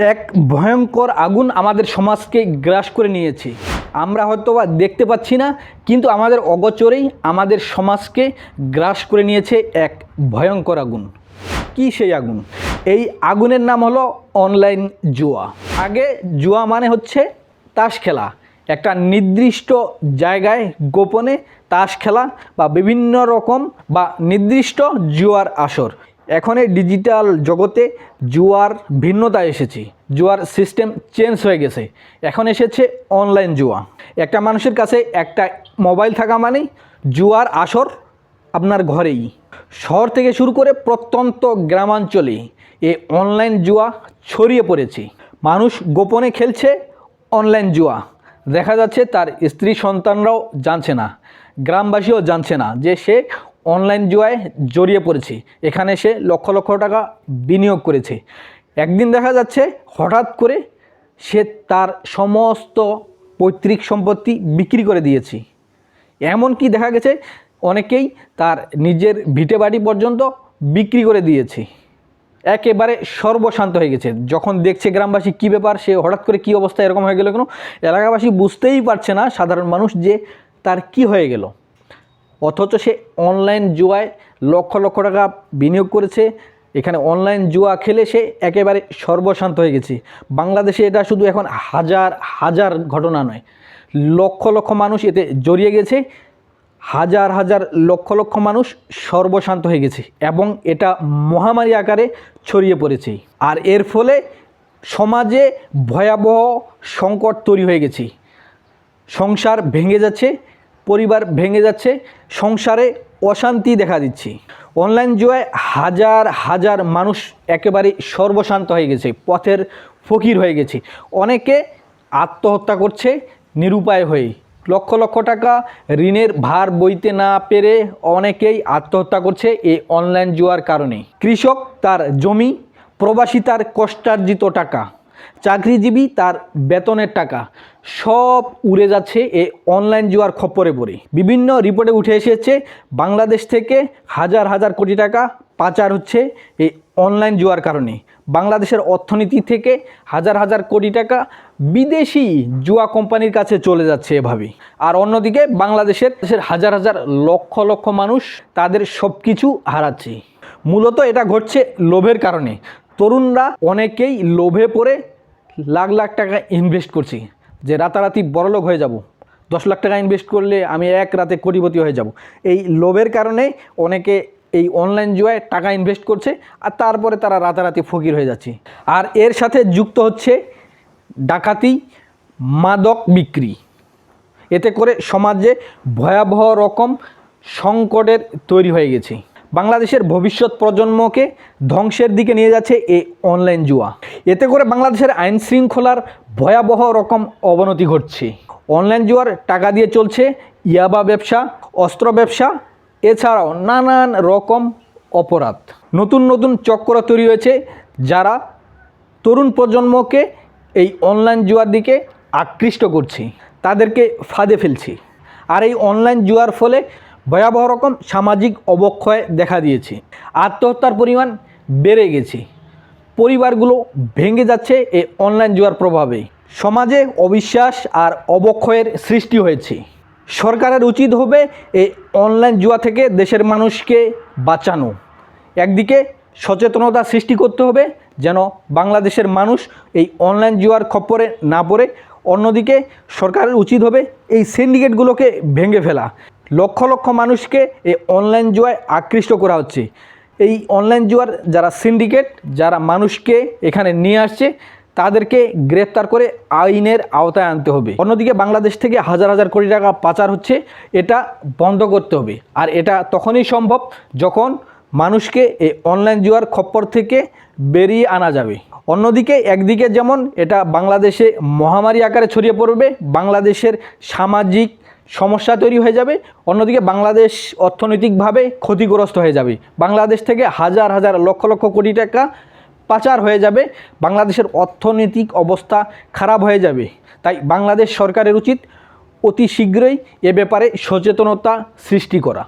এক ভয়ঙ্কর আগুন আমাদের সমাজকে গ্রাস করে নিয়েছে। আমরা হয়তো বা দেখতে পাচ্ছি না, কিন্তু আমাদের অগোচরেই আমাদের সমাজকে গ্রাস করে নিয়েছে এক ভয়ঙ্কর আগুন। কি সেই আগুন? এই আগুনের নাম হলো অনলাইন জুয়া। আগে জুয়া মানে হচ্ছে তাস খেলা। একটা নির্দিষ্ট জায়গায় গোপনে তাস খেলা বা বিভিন্ন রকম বা নির্দিষ্ট জুয়ার আসর। এখন এই ডিজিটাল জগতে জুয়ার ভিন্নতা এসেছে, জুয়ার সিস্টেম চেঞ্জ হয়ে গেছে। এখন এসেছে অনলাইন জুয়া। একটা মানুষের কাছে একটা মোবাইল থাকা মানে জুয়ার আসর আপনার ঘরেই। শহর থেকে শুরু করে প্রত্যন্ত গ্রামাঞ্চলে এই অনলাইন জুয়া ছড়িয়ে পড়েছে। মানুষ গোপনে খেলছে অনলাইন জুয়া। দেখা যাচ্ছে তার স্ত্রী সন্তানরাও জানছে না, গ্রামবাসীও জানছে না যে সে অনলাইন জুয়ায় জড়িয়ে পড়েছে। এখানে সে লক্ষ লক্ষ টাকা বিনিয়োগ করেছে। একদিন দেখা যাচ্ছে হঠাৎ করে সে তার সমস্ত পৈতৃক সম্পত্তি বিক্রি করে দিয়েছে। এমনকি দেখা গেছে অনেকেই তার নিজের ভিটে বাড়ি পর্যন্ত বিক্রি করে দিয়েছে। একেবারে সর্বশান্ত হয়ে গেছে। যখন দেখছে গ্রামবাসী কী ব্যাপার, সে হঠাৎ করে কী অবস্থা, এরকম হয়ে গেল কেন? এলাকাবাসী বুঝতেই পারছে না সাধারণ মানুষ যে তার কি হয়ে গেল। অথচ সে অনলাইন জুয়ায় লক্ষ লক্ষ টাকা বিনিয়োগ করেছে। এখানে অনলাইন জুয়া খেলে সে একেবারে সর্বশান্ত হয়ে গেছে। বাংলাদেশে এটা শুধু এখন হাজার হাজার ঘটনা নয়, লক্ষ লক্ষ মানুষ এতে জড়িয়ে গেছে। হাজার হাজার, লক্ষ লক্ষ মানুষ সর্বশান্ত হয়ে গেছে এবং এটা মহামারী আকারে ছড়িয়ে পড়েছে। আর এর ফলে সমাজে ভয়াবহ সংকট তৈরি হয়ে গেছে। সংসার ভেঙে যাচ্ছে। পরিবার ভেঙে যাচ্ছে, সংসারে অশান্তি দেখা দিচ্ছে। অনলাইন জুয়ায় হাজার হাজার মানুষ একেবারে সর্বশান্ত হয়ে গেছে, পথের ফকির হয়ে গেছে। অনেকে আত্মহত্যা করছে, নিরুপায় হয়ে। লক্ষ লক্ষ টাকা ঋণের ভার বইতে না পেরে অনেকেই আত্মহত্যা করছে এই অনলাইন জুয়ার কারণে। কৃষক তার জমি, প্রবাসী তার কষ্টার্জিত টাকা। চাকরিজীবী তার বেতনের টাকা। সব উড়ে যাচ্ছে এই অনলাইন জুয়ার খপ্পরে পড়ে। বিভিন্ন রিপোর্টে উঠে এসেছে, বাংলাদেশ থেকে হাজার হাজার কোটি টাকা পাচার হচ্ছে এই অনলাইন জুয়ার কারণে। বাংলাদেশের অর্থনীতি থেকে হাজার হাজার কোটি টাকা বিদেশি জুয়া কোম্পানির কাছে চলে যাচ্ছে এভাবে। আর অন্যদিকে বাংলাদেশের দেশের হাজার হাজার লক্ষ লক্ষ মানুষ তাদের সব কিছু হারাচ্ছে। মূলত এটা ঘটছে লোভের কারণে। তরুণরা অনেকেই লোভে পড়ে লাখ লাখ টাকা ইনভেস্ট করছে। যে রাতারাতি বড়লোক হয়ে যাব। দশ লাখ টাকা ইনভেস্ট করলে আমি এক রাতে কোটিপতি হয়ে যাব। এই লোভের কারণে অনেকে এই অনলাইন জুয়ায় টাকা ইনভেস্ট করছে আর তারপরে তারা রাতারাতি ফকির হয়ে যাচ্ছে। আর এর সাথে যুক্ত হচ্ছে ডাকাতি, মাদক বিক্রি। এতে করে সমাজে ভয়াবহ রকম সংকটের তৈরি হয়ে গেছে। বাংলাদেশের ভবিষ্যৎ প্রজন্মকে ধ্বংসের দিকে নিয়ে যাচ্ছে এই অনলাইন জুয়া। এতে করে বাংলাদেশের আইন শৃঙ্খলার ভয়াবহ রকম অবনতি ঘটছে। অনলাইন জুয়ার টাকা দিয়ে চলছে ইয়াবা ব্যবসা, অস্ত্র ব্যবসা, এছাড়াও নানান রকম অপরাধ। নতুন নতুন চক্র তৈরি হয়েছে যারা তরুণ প্রজন্মকে এই অনলাইন জুয়ার দিকে আকৃষ্ট করছি। তাদেরকে ফাঁদে ফেলছি। আর এই অনলাইন জুয়ার ফলে ভয়াবহ রকম সামাজিক অবক্ষয় দেখা দিয়েছে। আত্মহত্যার পরিমাণ বেড়ে গেছে। পরিবারগুলো ভেঙে যাচ্ছে এই অনলাইন জুয়ার প্রভাবে। সমাজে অবিশ্বাস আর অবক্ষয়ের সৃষ্টি হয়েছে। সরকারের উচিত হবে এই অনলাইন জুয়া থেকে দেশের মানুষকে বাঁচানো। একদিকে সচেতনতা সৃষ্টি করতে হবে যেন বাংলাদেশের মানুষ এই অনলাইন জুয়ার খপ্পরে না পড়ে। অন্যদিকে সরকারের উচিত হবে এই সিন্ডিকেটগুলোকে ভেঙে ফেলা। লক্ষ লক্ষ মানুষকে এই অনলাইন জুয়ায় আকৃষ্ট করা হচ্ছে। এই অনলাইন জুয়ার যারা সিন্ডিকেট যারা মানুষকে এখানে নিয়ে আসছে, তাদেরকে গ্রেপ্তার করে আইনের আওতায় আনতে হবে। অন্যদিকে বাংলাদেশ থেকে হাজার হাজার কোটি টাকা পাচার হচ্ছে, এটা বন্ধ করতে হবে। আর এটা তখনই সম্ভব যখন মানুষকে এই অনলাইন জুয়ার খপ্পর থেকে বেরিয়ে আনা যাবে। অন্যদিকে একদিকে যেমন এটা বাংলাদেশে মহামারী আকারে ছড়িয়ে পড়বে, বাংলাদেশের সামাজিক সমস্যা তৈরি হয়ে যাবে, অন্যদিকে বাংলাদেশ অর্থনৈতিকভাবে ক্ষতিগ্রস্ত হয়ে যাবে। বাংলাদেশ থেকে হাজার হাজার লক্ষ লক্ষ কোটি টাকা পাচার হয়ে যাবে, বাংলাদেশের অর্থনৈতিক অবস্থা খারাপ হয়ে যাবে। তাই বাংলাদেশ সরকারের উচিত অতি শীঘ্রই এ ব্যাপারে সচেতনতা সৃষ্টি করা।